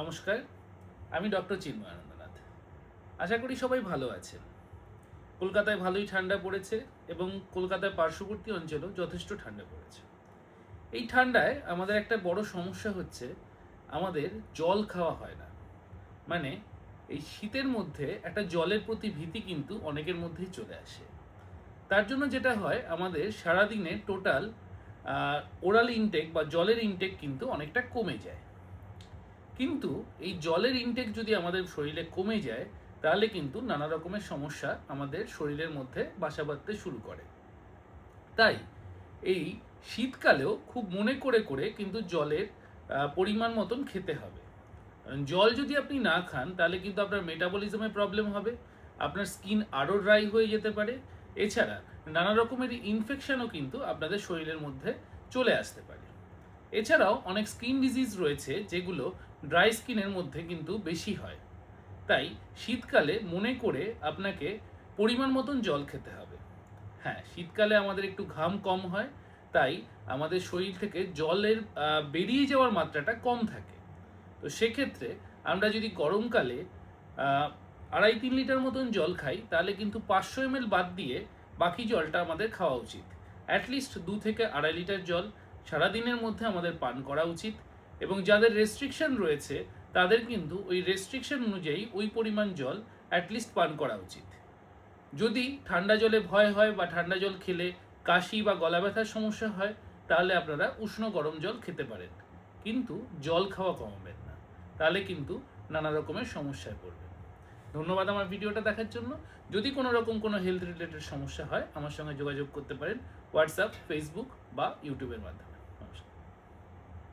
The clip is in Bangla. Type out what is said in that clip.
নমস্কার, আমি ডক্টর চিন্ময় আনন্দনাথ। আশা করি সবাই ভালো আছেন। কলকাতায় ভালোই ঠান্ডা পড়েছে এবং কলকাতার পার্শ্ববর্তী অঞ্চলেও যথেষ্ট ঠান্ডা পড়েছে। এই ঠান্ডায় আমাদের একটা বড় সমস্যা হচ্ছে, আমাদের জল খাওয়া হয় না। মানে এই শীতের মধ্যে একটা জলের প্রতি ভীতি কিন্তু অনেকের মধ্যেই চলে আসে। তার জন্য যেটা হয়, আমাদের সারাদিনে টোটাল ওরাল ইনটেক বা জলের ইনটেক কিন্তু অনেকটা কমে যায়। কিন্তু এই জলের ইনটেক যদি আমাদের শরীরে কমে যায়, তাহলে কিন্তু নানা রকমের সমস্যা আমাদের শরীরের মধ্যে বাসা বাঁধতে শুরু করে। তাই এই শীতকালেও খুব মনে করে করে কিন্তু জলের পরিমাণ মতন খেতে হবে। জল যদি আপনি না খান, তাহলে কিন্তু আপনার মেটাবলিজমে প্রবলেম হবে, আপনার স্কিন আরও ড্রাই হয়ে যেতে পারে। এছাড়া নানা রকমের ইনফেকশনও কিন্তু আপনাদের শরীরের মধ্যে চলে আসতে পারে। এছাড়াও অনেক স্কিন ডিজিজ রয়েছে যেগুলো ড্রাই স্কিনের মধ্যে কিন্তু বেশি হয়। তাই শীতকালে মনে করে আপনাকে পরিমাণ মতন জল খেতে হবে। হ্যাঁ শীতকালে আমাদের একটু ঘাম কম হয়, তাই আমাদের শরীর থেকে জলের বেরিয়ে যাওয়ার মাত্রাটা কম থাকে। তো সেক্ষেত্রে আমরা যদি গরমকালে আড়াই তিন লিটার মতন জল খাই, তাহলে কিন্তু পাঁচশো এম বাদ দিয়ে বাকি জলটা আমাদের খাওয়া উচিত। অ্যাটলিস্ট দু থেকে আড়াই লিটার জল সারাদিনের মধ্যে আমাদের পান করা উচিত এবং যাদের রেস্ট্রিকশন রয়েছে, তাদের কিন্তু ওই রেস্ট্রিকশন অনুযায়ী ওই পরিমাণ জল অ্যাটলিস্ট পান করা উচিত। যদি ঠান্ডা জলে ভয় হয় বা ঠান্ডা জল খেলে কাশি বা গলা ব্যথার সমস্যা হয়, তাহলে আপনারা উষ্ণ গরম জল খেতে পারেন। কিন্তু জল খাওয়া কমাবেন না, তাহলে কিন্তু নানা রকমের সমস্যায় পড়বেন। ধন্যবাদ আমার ভিডিওটা দেখার জন্য। যদি কোনো রকম কোনো হেলথ রিলেটেড সমস্যা হয়, আমার সঙ্গে যোগাযোগ করতে পারেন হোয়াটসঅ্যাপ ফেসবুক বা ইউটিউবের মাধ্যমে।